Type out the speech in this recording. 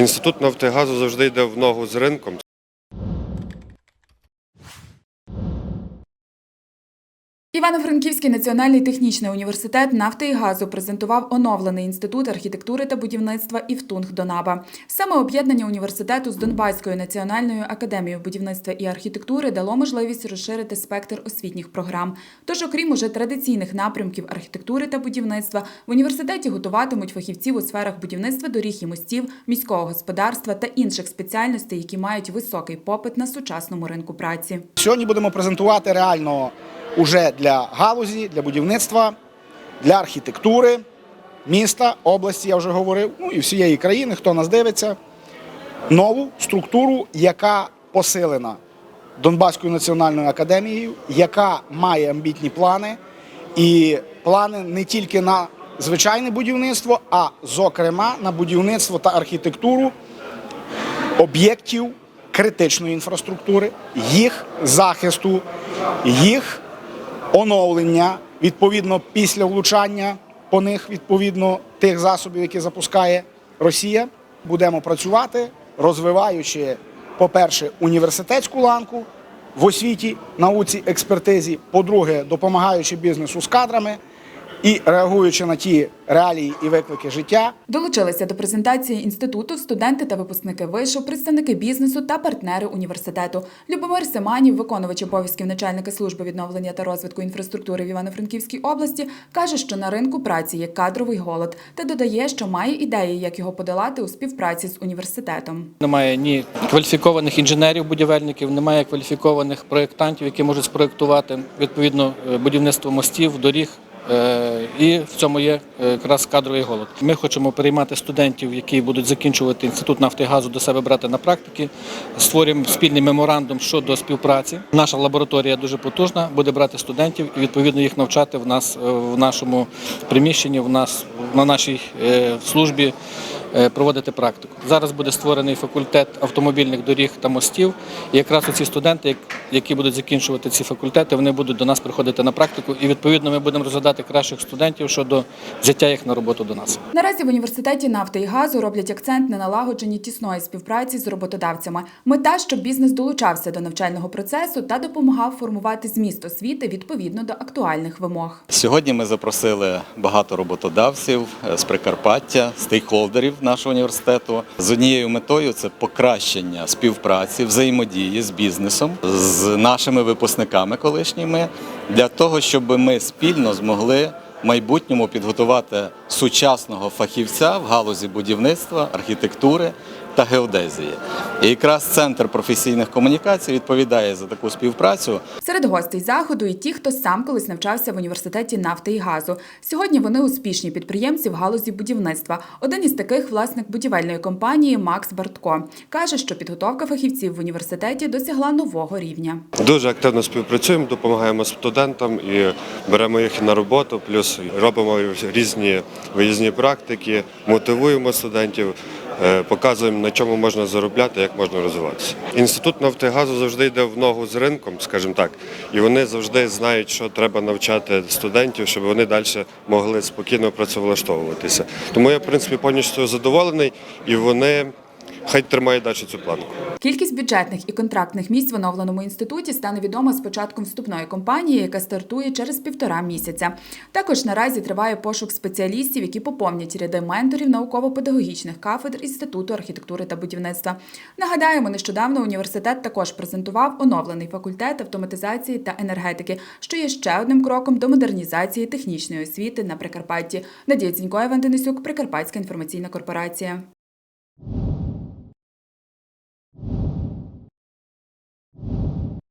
Інститут Нафтогазу завжди йде в ногу з ринком. Івано-Франківський національний технічний університет нафти і газу презентував оновлений інститут архітектури та будівництва «Івтунг Донаба. Саме об'єднання університету з Донбаською національною академією будівництва і архітектури дало можливість розширити спектр освітніх програм. Тож, окрім уже традиційних напрямків архітектури та будівництва, в університеті готуватимуть фахівців у сферах будівництва доріг і мостів, міського господарства та інших спеціальностей, які мають високий попит на сучасному ринку праці. Сьогодні будемо презентувати реально уже для галузі, для будівництва, для архітектури міста, області, я вже говорив, ну і всієї країни, хто нас дивиться, нову структуру, яка посилена Донбаською національною академією, яка має амбітні плани, і плани не тільки на звичайне будівництво, а зокрема на будівництво та архітектуру об'єктів критичної інфраструктури, їх захисту, їх оновлення відповідно після влучання по них, відповідно тих засобів, які запускає Росія. Будемо працювати, розвиваючи, по-перше, університетську ланку в освіті, науці, експертизі, по-друге, допомагаючи бізнесу з кадрами і реагуючи на ті реалії і виклики життя, Долучилися до презентації інституту студенти та випускники вишу, представники бізнесу та партнери університету. Любомир Семанів, виконувач обов'язків начальника служби відновлення та розвитку інфраструктури в Івано-Франківській області, каже, що на ринку праці є кадровий голод, та додає, що має ідеї, як його подолати у співпраці з університетом. Немає ні кваліфікованих інженерів-будівельників, немає кваліфікованих проєктантів, які можуть спроєктувати відповідно е, будівництво мостів, доріг. Е, І в цьому є е, якраз кадровий голод. Ми хочемо переймати студентів, які будуть закінчувати інститут нафти і газу до себе брати на практики. Створюємо спільний меморандум щодо співпраці. Наша лабораторія дуже потужна, буде брати студентів і відповідно їх навчати в нас е, в нашому приміщенні, в нас на нашій службі проводити практику. Зараз буде створений факультет автомобільних доріг та мостів. І якраз ці студенти, як- які будуть закінчувати ці факультети, вони будуть до нас приходити на практику. І відповідно ми будемо розглядати кращих студентів щодо взяття їх на роботу до нас. Наразі в університеті нафти і газу роблять акцент на налагодженні тісної співпраці з роботодавцями. Мета, щоб бізнес долучався до навчального процесу та допомагав формувати зміст освіти відповідно до актуальних вимог. Сьогодні ми запросили багато роботодавців з Прикарпаття, стейкхолдерів нашого університету з однією метою це покращення співпраці, взаємодії з бізнесом, з нашими випускниками колишніми, для того, щоб ми спільно змогли в майбутньому підготувати сучасного фахівця в галузі будівництва, архітектури та геодезії. І якраз центр професійних комунікацій відповідає за таку співпрацю. Серед гостей заходу і ті, хто сам колись навчався в університеті нафти і газу. Сьогодні вони успішні підприємці в галузі будівництва. Один із таких власник будівельної компанії Макс Бартко каже, що підготовка фахівців в університеті досягла нового рівня. Дуже активно співпрацюємо, допомагаємо студентам і беремо їх на роботу, плюс робимо різні виїзні практики, мотивуємо студентів, е, показуємо, на чому можна заробляти, як можна розвиватися. Інститут нафтогазу завжди йде в ногу з ринком, скажімо так, і вони завжди знають, що треба навчати студентів, щоб вони далі могли спокійно працевлаштовуватися. Тому я, в принципі, повністю задоволений, і вони хай тримають далі цю планку. Кількість бюджетних і контрактних місць в оновленому інституті стане відома з початком вступної кампанії, яка стартує через півтора місяця. Також наразі триває пошук спеціалістів, які поповнять ряди менторів науково-педагогічних кафедр Інституту архітектури та будівництва. Нагадаємо, нещодавно університет також презентував оновлений факультет автоматизації та енергетики, що є ще одним кроком до модернізації технічної освіти на Прикарпатті. Надія Цінько, Іван Денисюк, Прикарпатська інформаційна корпорація.